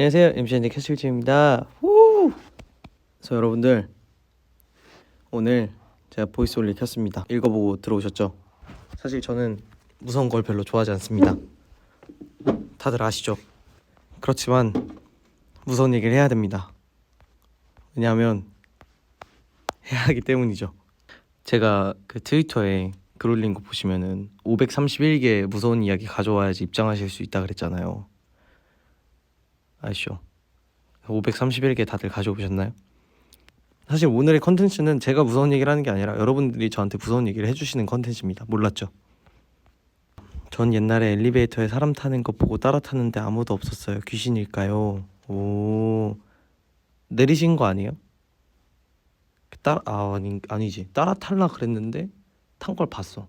안녕하세요. MCN의 캐슬지입니다. 후! 그래서 여러분들 오늘 제가 보이스 올리 켰습니다. 읽어보고 들어오셨죠? 사실 저는 무서운 걸 별로 좋아하지 않습니다. 다들 아시죠? 그렇지만 무서운 얘기를 해야 됩니다. 왜냐하면 해야 하기 때문이죠. 제가 그 트위터에 글 올린 거 보시면은 531개 무서운 이야기 가져와야지 입장하실 수 있다 그랬잖아요 아시죠? 531개 다들 가져오셨나요? 사실 오늘의 컨텐츠는 제가 무서운 얘기를 하는 게 아니라 여러분들이 저한테 무서운 얘기를 해주시는 컨텐츠입니다. 몰랐죠? 전 옛날에 엘리베이터에 사람 타는 거 보고 따라 탔는데 아무도 없었어요. 귀신일까요? 오 내리신 거 아니에요? 따라 아 아니 아니지 따라 탈라 그랬는데 탄 걸 봤어.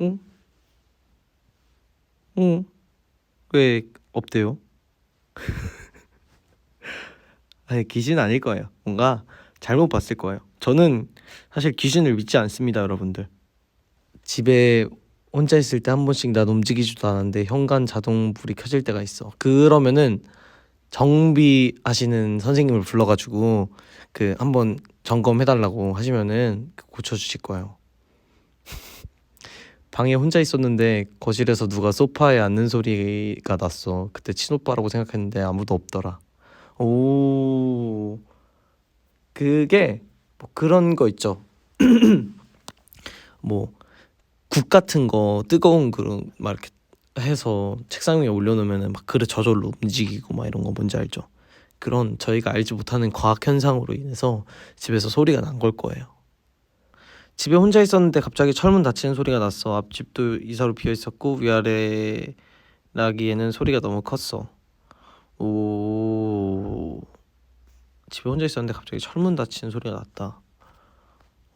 응? 응? 왜 없대요? 아니 귀신 아닐 거예요. 뭔가 잘못 봤을 거예요. 저는 사실 귀신을 믿지 않습니다, 여러분들. 집에 혼자 있을 때 한 번씩 난 움직이지도 않았는데 현관 자동 불이 켜질 때가 있어. 그러면은 정비하시는 선생님을 불러가지고 그 한번 점검해달라고 하시면은 고쳐주실 거예요. 방에 혼자 있었는데 거실에서 누가 소파에 앉는 소리가 났어. 그때 친오빠라고 생각했는데 아무도 없더라. 오, 그게 뭐 그런 거 있죠. 뭐 국 같은 거 뜨거운 그런 막 이렇게 해서 책상 위에 올려놓으면은 막 그릇 저절로 움직이고 막 이런 거 뭔지 알죠? 그런 저희가 알지 못하는 과학 현상으로 인해서 집에서 소리가 난 걸 거예요. 집에 혼자 있었는데 갑자기 철문 닫히는 소리가 났어. 앞집도 이사로 비어 있었고 위아래 라기에는 소리가 너무 컸어. 오 집에 혼자 있었는데 갑자기 철문 닫히는 소리가 났다.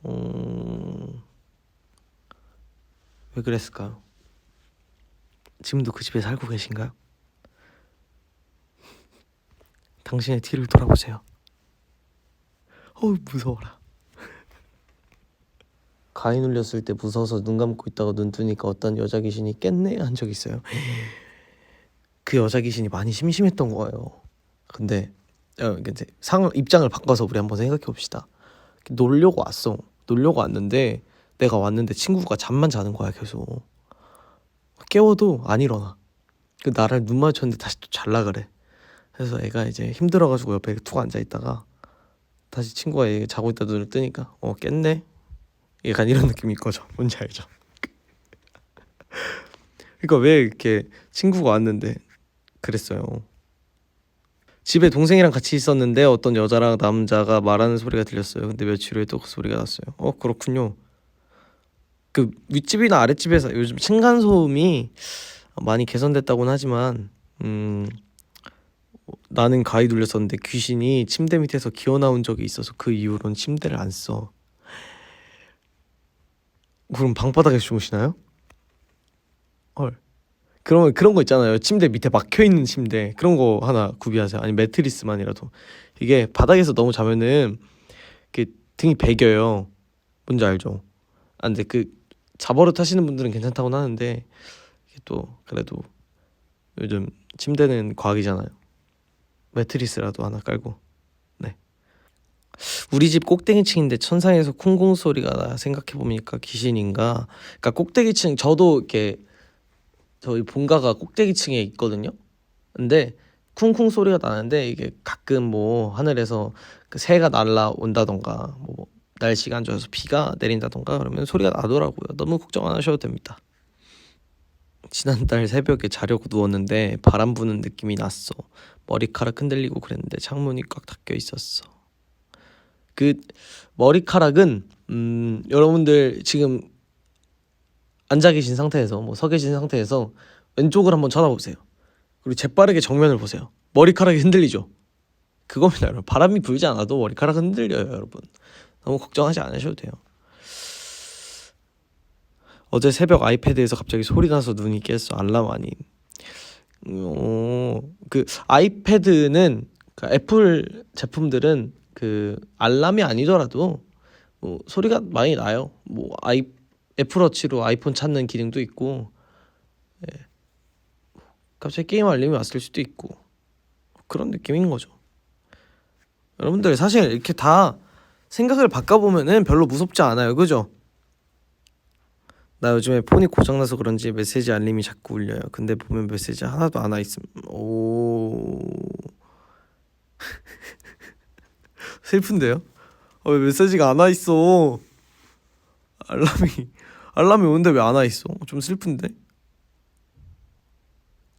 음... 왜 그랬을까요? 지금도 그 집에 살고 계신가요? 당신의 뒤를 돌아보세요. 어우 무서워라. 가위 눌렸을 때 무서워서 눈 감고 있다가 눈 뜨니까 어떤 여자 귀신이 깼네 한 적 있어요. 그 여자 귀신이 많이 심심했던 거예요. 근데 어, 이제 상 입장을 바꿔서 우리 한번 생각해 봅시다. 놀려고 왔어. 놀려고 왔는데 내가 왔는데 친구가 잠만 자는 거야 계속. 깨워도 안 일어나. 그 나를 눈 마주쳤는데 다시 또 잘라 그래. 그래서 애가 이제 힘들어가지고 옆에 툭 앉아 있다가 다시 친구가 얘 자고 있다 눈을 뜨니까 어 깼네. 약간 이런 느낌일 거죠. 뭔지 알죠? 그러니까 왜 이렇게 친구가 왔는데 그랬어요. 집에 동생이랑 같이 있었는데 어떤 여자랑 남자가 말하는 소리가 들렸어요. 근데 며칠 후에 또 그 소리가 났어요. 어 그렇군요. 그 윗집이나 아랫집에서 요즘 층간 소음이 많이 개선됐다고는 하지만 음 나는 가위 눌렸었는데 귀신이 침대 밑에서 기어 나온 적이 있어서 그 이후로는 침대를 안 써. 그럼 방바닥에 주무시나요? 헐. 그러면 그런 거 있잖아요. 침대 밑에 막혀 있는 침대 그런 거 하나 구비하세요. 아니 매트리스만이라도 이게 바닥에서 너무 자면은 그 등이 베겨요. 뭔지 알죠? 아 근데 그 자버릇 하시는 분들은 괜찮다고는 하는데 이게 또 그래도 요즘 침대는 과학이잖아요. 매트리스라도 하나 깔고 네. 우리 집 꼭대기층인데 천상에서 쿵쿵 소리가 나 생각해 보니까 귀신인가? 그러니까 꼭대기층 저도 이렇게 저희 본가가 꼭대기층에 있거든요. 근데 쿵쿵 소리가 나는데 이게 가끔 뭐 하늘에서 그 새가 날라온다던가 뭐 날씨가 안 좋아서 비가 내린다던가 그러면 소리가 나더라고요. 너무 걱정 안 하셔도 됩니다. 지난달 새벽에 자려고 누웠는데 바람 부는 느낌이 났어. 머리카락 흔들리고 그랬는데 창문이 꽉 닫혀 있었어. 그 머리카락은 음 여러분들 지금 앉아 계신 상태에서 뭐 서 계신 상태에서 왼쪽을 한번 쳐다보세요. 그리고 재빠르게 정면을 보세요. 머리카락이 흔들리죠. 그겁니다, 여러분. 바람이 불지 않아도 머리카락 흔들려요, 여러분. 너무 걱정하지 않으셔도 돼요. 어제 새벽 아이패드에서 갑자기 소리 나서 눈이 깼어. 알람 아닌. 어, 그 아이패드는 그 애플 제품들은 그 알람이 아니더라도 뭐 소리가 많이 나요. 뭐 아이 애플워치로 아이폰 찾는 기능도 있고 예. 갑자기 게임 알림이 왔을 수도 있고 그런 느낌인 거죠. 여러분들 사실 이렇게 다 생각을 바꿔보면은 별로 무섭지 않아요, 그죠? 나 요즘에 폰이 고장나서 그런지 메시지 알림이 자꾸 울려요. 근데 보면 메시지 하나도 안 와 있음. 오 슬픈데요? 어, 왜 메시지가 안 와 있어? 알람이 알람이 오는데 왜 안 와 있어? 좀 슬픈데?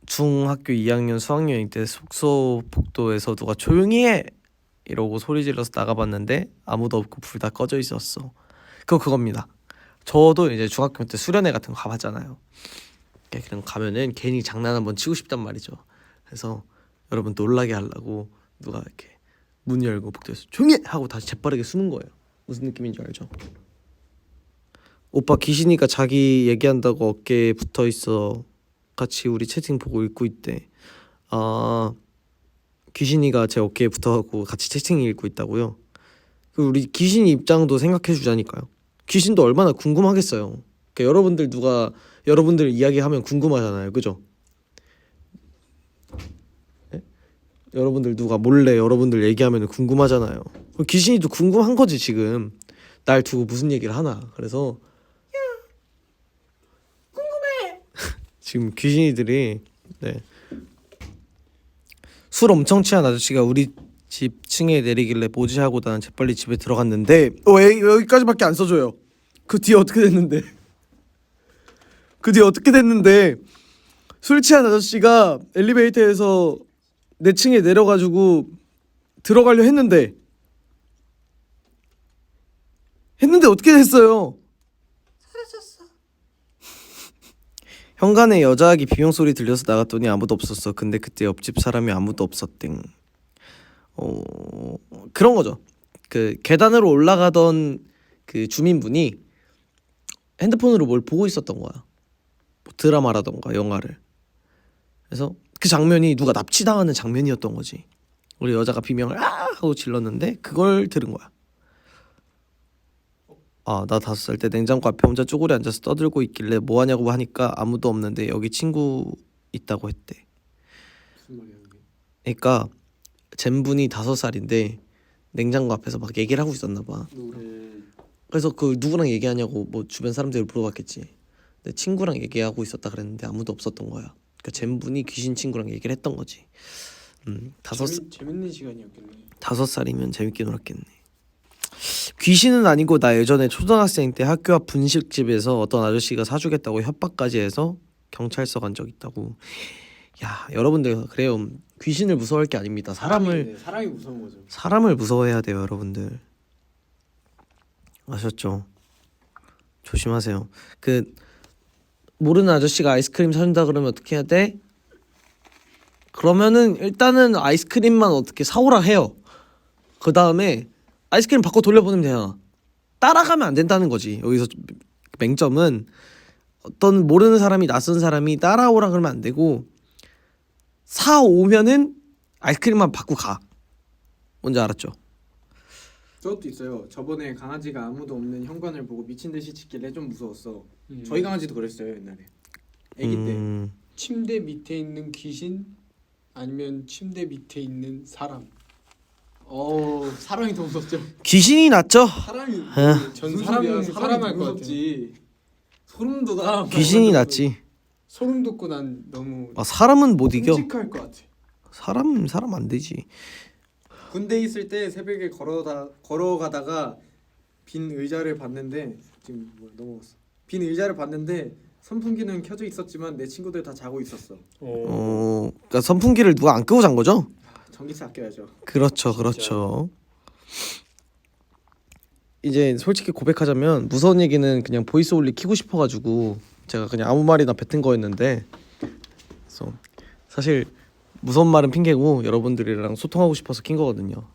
중학교 2학년 수학여행 때 숙소 복도에서 누가 조용히 해 이러고 소리 질러서 나가봤는데 아무도 없고 불 다 꺼져 있었어. 그거 그겁니다. 저도 이제 중학교 때 수련회 같은 거 가봤잖아요. 그냥 가면은 괜히 장난 한번 치고 싶단 말이죠. 그래서 여러분 놀라게 하려고 누가 이렇게 문 열고 복도에서 해! 하고 다시 재빠르게 숨은 거예요. 무슨 느낌인지 알죠? 오빠 귀신이가 자기 얘기한다고 어깨에 붙어 있어. 같이 우리 채팅 보고 읽고 있대. 아 귀신이가 제 어깨에 붙어갖고 같이 채팅 읽고 있다고요. 그 우리 귀신 입장도 생각해 주자니까요. 귀신도 얼마나 궁금하겠어요. 그러니까 여러분들 누가 여러분들 이야기하면 궁금하잖아요, 그죠? 예? 여러분들 누가 몰래 여러분들 얘기하면 궁금하잖아요. 귀신이도 궁금한 거지 지금 날 두고 무슨 얘기를 하나. 그래서 지금 귀신이들이 네. 술 엄청 취한 아저씨가 우리 집 층에 내리길래 뭐지 하고 나는 재빨리 집에 들어갔는데 어 에, 여기까지밖에 안 써줘요. 그 뒤에 어떻게 됐는데? 그 뒤에 어떻게 됐는데 술 취한 아저씨가 엘리베이터에서 내 층에 내려가지고 들어가려 했는데 했는데 어떻게 됐어요? 현관에 여자아기 비명 소리 들려서 나갔더니 아무도 없었어. 근데 그때 옆집 사람이 아무도 없었땡. 어 그런 거죠. 그 계단으로 올라가던 그 주민분이 핸드폰으로 뭘 보고 있었던 거야. 뭐 드라마라던가 영화를. 그래서 그 장면이 누가 납치당하는 장면이었던 거지. 우리 여자가 비명을 아 하고 질렀는데 그걸 들은 거야. 아, 나 다섯 살 때 냉장고 앞에 혼자 쪼그려 앉아서 떠들고 있길래 뭐 하냐고 하니까 아무도 없는데 여기 친구 있다고 했대. 무슨 말이야 그게? 그러니까 젠분이 다섯 살인데 냉장고 앞에서 막 얘기를 하고 있었나 봐. 누구랑? 그래서 그 누구랑 얘기하냐고 뭐 주변 사람들이 물어봤겠지. 근데 친구랑 얘기하고 있었다 그랬는데 아무도 없었던 거야. 그러니까 젠분이 귀신 친구랑 얘기를 했던 거지. 음, 다섯 살- 재밌, 재밌는 시간이었겠네. 다섯 살이면 재밌게 놀았겠네. 귀신은 아니고 나 예전에 초등학생 때 학교 앞 분식집에서 어떤 아저씨가 사주겠다고 협박까지 해서 경찰서 간 적 있다고. 야 여러분들 그래요. 귀신을 무서워할 게 아닙니다. 사람을 사람이, 사람이 무서운 거죠. 사람을 무서워해야 돼요, 여러분들. 아셨죠? 조심하세요. 그 모르는 아저씨가 아이스크림 사준다 그러면 어떻게 해야 돼? 그러면은 일단은 아이스크림만 어떻게 사오라 해요. 그 다음에 아이스크림 바꿔 돌려보내면 돼요. 따라가면 안 된다는 거지. 여기서 맹점은 어떤 모르는 사람이 낯선 사람이 따라오라 그러면 안 되고 사 오면은 아이스크림만 받고 가. 뭔지 알았죠? 저것도 있어요. 저번에 강아지가 아무도 없는 현관을 보고 미친 듯이 짖길래 좀 무서웠어. 음. 저희 강아지도 그랬어요 옛날에. 아기 때. 음, 침대 밑에 있는 귀신 아니면 침대 밑에 있는 사람. 어 사람이 더 무섭죠. 귀신이 낫죠. 사람이 아. 전 무슨 사람 소리야, 사람 할것 같아. 무섭지. 소름 돋아. 귀신이 낫지. 소름 돋고 난 너무 아, 사람은 못 이겨. 끔찍할 것 같아. 사람 사람 안 되지. 군대 있을 때 새벽에 걸어다 걸어가다가 빈 의자를 봤는데 지금 뭐 넘어갔어. 빈 의자를 봤는데 선풍기는 켜져 있었지만 내 친구들 다 자고 있었어. 어, 그러니까 선풍기를 누가 안 끄고 잔 거죠? 전기세 아껴야죠. 그렇죠, 그렇죠. 이제 솔직히 고백하자면 무서운 얘기는 그냥 보이스 올리 키고 싶어가지고 제가 그냥 아무 말이나 뱉은 거였는데, 그래서 사실 무서운 말은 핑계고 여러분들이랑 소통하고 싶어서 킨 거거든요.